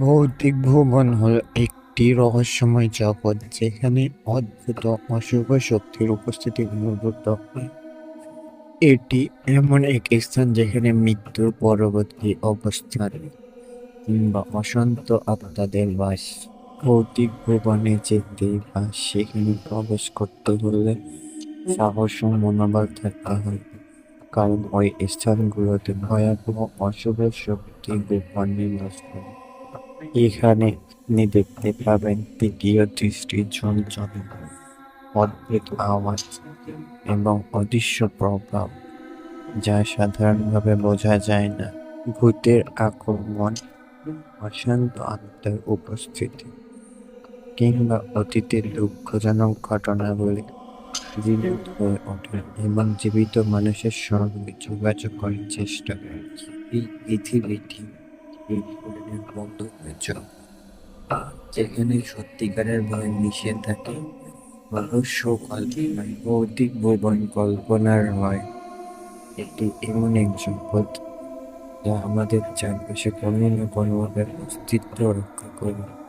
ভৌতিক ভুবন হল একটি রহস্যময় জগৎ যেখানে অদ্ভুত অশুভ শক্তির উপস্থিতি অনুভূত হয়। এটি এমন এক স্থান যেখানে মৃত্যুর পরবর্তী অবস্থান কিংবা অশান্ত আত্মাদের বাস। ভৌতিক ভুবনে যেতে বা সেখানে প্রবেশ করতে হলে সাহস ও মনোবল থাকতে হয়, কারণ ওই স্থানগুলোতে ভয়াবহ অশুভ শক্তি গোপনে করে। এখানে আপনি দেখতে পাবেন তৃতীয় দৃষ্টি ঝলঝল অদ্ভুত আওয়াজ এবং অদৃশ্য প্রভাব, যা সাধারণভাবে বোঝা যায় না। ভূতের আক্রমণ, অশান্ত আত্মার উপস্থিতি কিংবা অতীতের দুঃখজনক ঘটনাগুলি জীবিত হয়ে ওঠে এবং জীবিত মানুষের সঙ্গে যোগাযোগ করার চেষ্টা করে। এই পৃথিবীটি জন্য যেখানে সত্যিকারের ভয় মিশে থাকে রহস্য কল্পনায় ভৌতিক ভুবন কল্পনার হয়। এটি এমন এক সম্পদ যা আমাদের চারপাশে কোনো না কোনোভাবে অস্তিত্ব রক্ষা করে।